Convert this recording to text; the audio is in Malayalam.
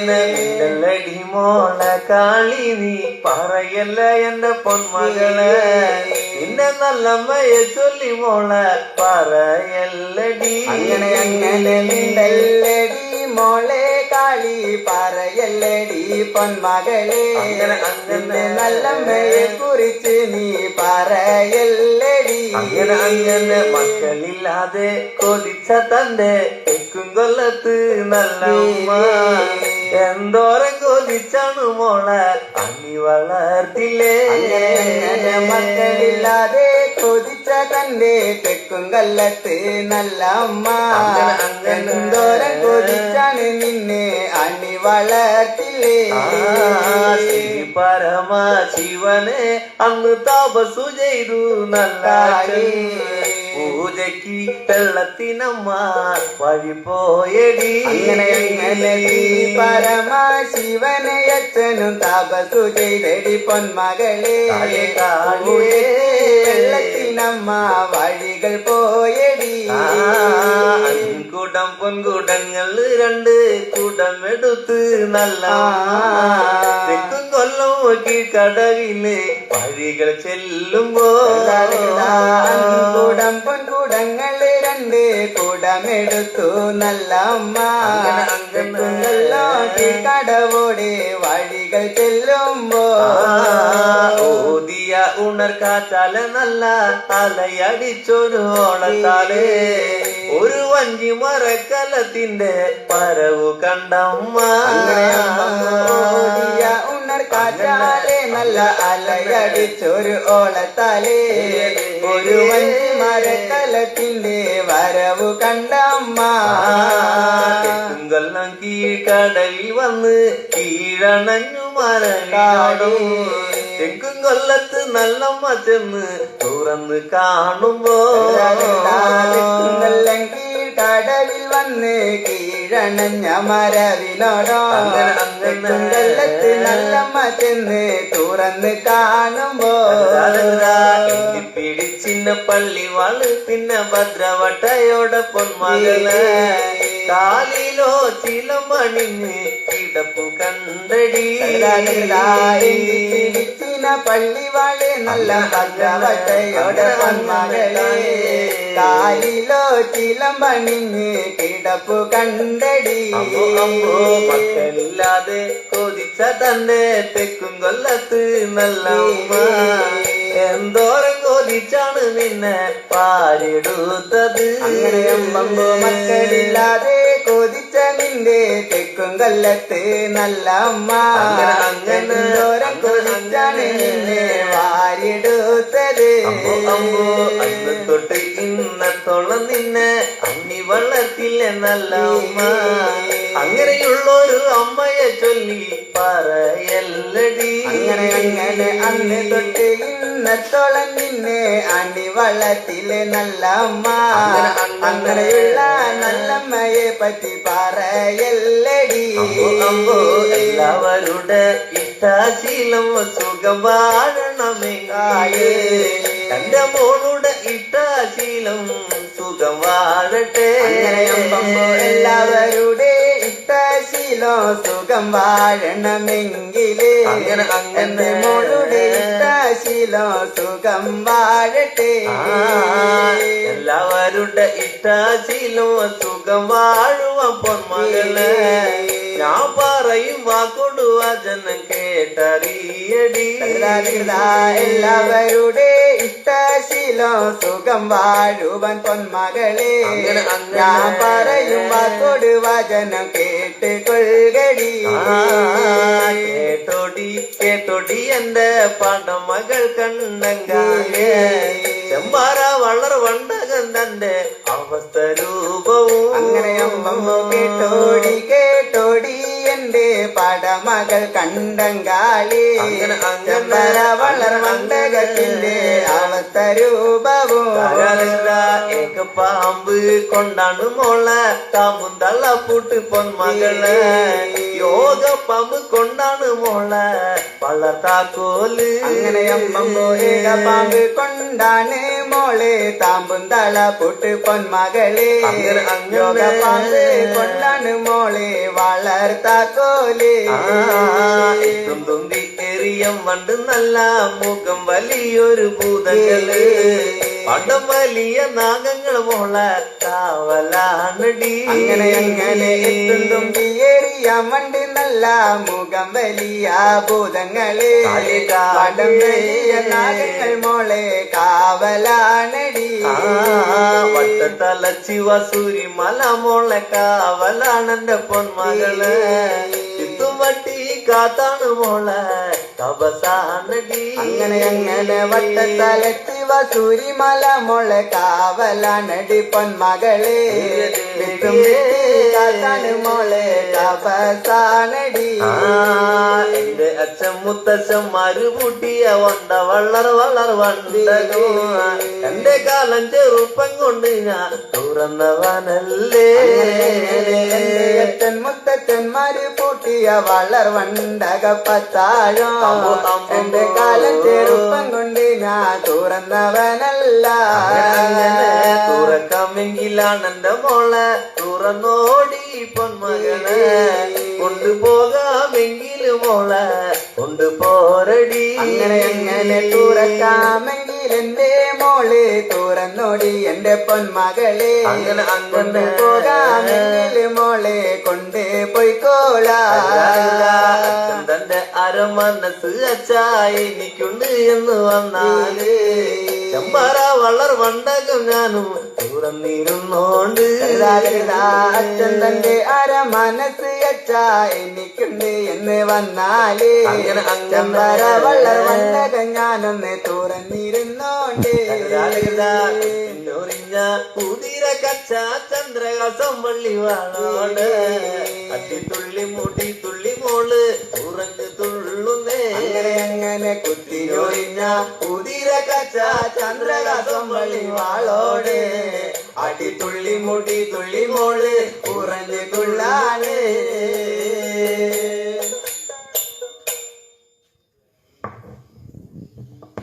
അങ്ങനെ മിണ്ടല്ലടി മോള കാളി നീ പറയല്ല എന്റെ പൊന്മകൾ നിന്നെ നല്ലമ്മയെ ചൊല്ലി മോള പറയല്ലടി അങ്ങനെ അങ്ങനെ മിണ്ടല്ലടി മോളെ കാളി പറയല്ലടി പൊന്മകളെ അങ്ങനെ അങ്ങനെ നിന്റെ നല്ലമ്മയെ കുറിച്ച് നീ പറയല്ലടി അങ്ങനെ അങ്ങനെ എന്തോരം കൊതിച്ചാണ് മോളെ. അങ്ങി വളർത്തില്ലേ? മക്കളില്ലാതെ കൊതിച്ച തന്റെ തെക്കും കല്ലത്ത് നല്ല അമ്മ. എന്തോരം കൊതിച്ചാണ് നിന്നെ അണി വളർത്തില്ലേ? പരമ ശിവനെ അന്ന് താപസു ചെയ്തു. നല്ല പൂജയ്ക്ക് വെള്ളത്തിനമ്മ വഴി പോയടി. പരമശിവനെ അച്ഛനും തപസു ചെയ്തടി പൊന്മകളെ. വെള്ളത്തിനമ്മ വഴികൾ പോയടി. കുടം പൊൻകുടങ്ങൾ രണ്ട് കുടം എടുത്ത് നല്ല തെക്കും നോക്കി കടവിന് വഴികൾ ചെല്ലുമ്പോ കൂടമെടുത്തു നല്ല അമ്മ അങ്ങനെ, അങ്ങനെ. കടവോടെ വഴികൾ ചെല്ലുമ്പോ ഓതിയ ഉണർക്കാറ്റാല നല്ല അലയടിച്ചൊരു ഓളത്താൽ ഒരു വഞ്ചി മരക്കലത്തിന്റെ പരവു കണ്ടമ്മ ഓടിയ കാറ്റാലെ നല്ല അലയടിച്ചൊരു ഓളത്താലേ ഒരു വഞ്ചി മരക്കലത്തിന്റെ വരവു കണ്ടമ്മ. കൊല്ലം കീഴ്ക്കടലിൽ വന്ന് കീഴണഞ്ഞു മരവിനാടും തെക്കും കൊല്ലത്ത് നല്ലമ്മ ചെന്ന് തുറന്ന് കാണുമ്പോ. കൊല്ലം കീഴ്ക്കടവിൽ വന്ന് കീഴണഞ്ഞ മരവിനോടോ അങ്ങനെ, അങ്ങനെ. കൊല്ലത്ത് നല്ലമ്മ ചെന്ന് തുറന്ന് കാണുമ്പോ പിടിച്ചിന്ന പള്ളിവാൾ പിന്നെ ഭദ്രവട്ടയോടെ പൊന്മകൾ കാലിലോ ചിലമണിഞ്ഞ് കിടപ്പു കണ്ടടി. പള്ളിവാളെ നല്ല ഭദ്രവട്ടയോടെ പൊന്മകളെ കാലിലോ ചിലമണിഞ്ഞ് കിടപ്പു കണ്ടടി. മക്കളില്ലാതെ കൊതിച്ച തന്നെ തെക്കും കൊല്ലത്ത് നല്ല എന്തോരം കൊതിച്ചാണ് നിന്നെ പാരിടുത്തത്. മക്കളില്ലാതെ കൊതിച്ച നിന്റെ തെക്കും കൊല്ലത്ത് നല്ല അമ്മ എന്തോരം കൊതിച്ചാണ് നിന്നെ വാരിയെടുത്തത്. അമ്മോ അമ്മോ അന്ന് തൊട്ട് ഇന്നത്തോളം നിന്നെ അണ്ണി വള്ളത്തില്ലേ നല്ല ഉമ്മ അങ്ങനെയുള്ളൊരു അമ്മയെ ചൊല്ലി പറയല്ലടി. അങ്ങനെ അങ്ങനെ അന്ന് തൊട്ട് ഇന്നത്തോളം നിന്നെ അണി വള്ളത്തിലെ നല്ല അമ്മ അങ്ങനെ, അങ്ങനെ. അങ്ങനെയുള്ള നല്ലമ്മയെ പറ്റി പറയല്ലടി. എല്ലാവരുടെ ഇഷ്ടാശീലം സുഖം വാഴണമേ. തന്റെ മോളുടെ ഇഷ്ടാശീലം സുഖം വാഴട്ടെ. എല്ലാവരുടെ ഇഷ്ടശീലോ സുഖം വാഴണമെങ്കിലേ. എന്റെ മോളുടെ ഇഷ്ടാശിലോ സുഖം വാഴട്ടെ. എല്ലാവരുടെ ഇഷ്ടാശിലോ സുഖം വാഴുവാൻ പൊന്മകൾ. ഞാൻ പറയും വാക്കൊടുവ ജനം കേട്ടറിയടി. എല്ലാവരുടെ ഇഷ്ടശീലോ സുഖം വാഴുവൻ പൊന്മകളെ. ഞാൻ പറയും വാക്കോട് വചനം കേട്ട് കൊள்കടി ആ, കേട്ടോടി കേട്ടോടി എന്റെ മകൾ കണ്ടങ്കാലേ ചെമ്പാറ വളർ വണ്ടകൻ തന്റെ അവസ്ഥ രൂപവും അങ്ങനെ അമ്മമ്മ കേട്ടോടി കേട്ടോടി. എന്റെ പടമകൾ കണ്ടങ്കാളി അങ്ങനെ, അങ്ങനെ. ചെമ്പര വളർ മണ്ടകത്തിന്റെ അവസ്ഥ രൂപവും ഏക പാമ്പ് കൊണ്ടാണ് മോളെ കാമ്പും തള്ളപ്പൂട്ട് പൊന്മകൾ യോഗ പാമ്പ് കൊണ്ടാണ് മോളെ വളർത്താക്കോൽ അങ്ങനെ അമ്മമ്മ ഏക പാമ്പ് കൊണ്ടാണ് മോളെ താമ്പും തള പൊട്ട് പൊന്മകളെ അങ്ങനെ, അങ്ങനെ. യോഗ പാമ്പ് കൊണ്ടാണ് മോളെ വളർത്താക്കോലേ എത്തും തുമ്പി എറിയം വണ്ട് നല്ല മുഖം വലിയൊരു ഭൂതങ്ങൾ പണ്ടം വലിയ നാഗങ്ങൾ മോള കാവലാണടി. അങ്ങനെ അങ്ങനെ തുമ്പിയേറിയ മണ്ടി നല്ല മുഖം വലിയ ഭൂതങ്ങളെ. പടം വലിയ നാഗങ്ങൾ മോളെ കാവലാണടി. വട്ടത്തലച്ചി വസൂരി മല മോളെ കാവലാണെന്റെ പൊന്മകൾ. ഇത്തും വട്ടി കാത്താണ് മോളെ കബസാണടി അങ്ങനെ അങ്ങനെ വട്ടത്തലത്തി വസൂരിമല മോളെ കാവലാണടി പൊന്മകളെ. മോളെ കവസാനടി. ആ, എന്റെ അച്ഛൻ മുത്തച്ഛന്മാര് പൂട്ടിയ വണ്ട വളർ വളർ വണ്ടകോ. എന്റെ കാലം ചെറുപ്പം കൊണ്ട് ഞാൻ തുറന്നവനല്ലേ. മുത്തച്ഛന്മാര് പൂട്ടിയ വളർ വണ്ടകപ്പത്താഴോ തമ്പു, തമ്പു. എന്റെ കാലം ചെറുപ്പം കൊണ്ട് ഞാൻ തുറന്നവനല്ല. അങ്ങനെ തുറക്കാമെങ്കിലാണ് എന്റെ മോളെ. തുറന്നോടി പൊന്മകളെ. കൊണ്ടുപോകാമെങ്കിലും മോളെ. കൊണ്ടുപോരടി അങ്ങനെ എങ്ങനെ തുറക്കാമെങ്കിൽ എന്റെ മോളെ തുറന്നോടി എന്റെ പൊന്മകളെ. കൊണ്ട് പോകാമെങ്കിൽ മോളെ കൊണ്ട് പോയിക്കോളാ. തന്റെ അരമനസ് അച്ഛാ എനിക്കുണ്ട് എന്ന് വന്നാലേ ചെമ്പറ വളർ വണ്ടകം ഞാനും തുറന്നിരുന്നോണ്ട്. അച്ഛൻ തന്റെ അര മനസ്സ് അച്ഛാ എനിക്കുണ്ട് എന്ന് വന്നാലേ. ചെമ്പര വള്ളർ വണ്ടകം ഞാനൊന്ന് തുറന്നിരുന്നോണ്ട് എന്നൊറിഞ്ഞ കുതിര കച്ച ചന്ദ്രകാസം വള്ളി വാളോട്. അട്ടിത്തുള്ളി മുടി തുള്ളി മോൾ ഉറങ്ങ് തുള്ളുന്നേ. അങ്ങനെ അങ്ങനെ കുത്തിയൊഴിഞ്ഞ പുതിര കച്ച ചന്ദ്രകാസം വള്ളി വാളോട്. അടിത്തുള്ളി മുടി തുള്ളി മോൾ ഉറഞ്ഞു തുള്ളാണ്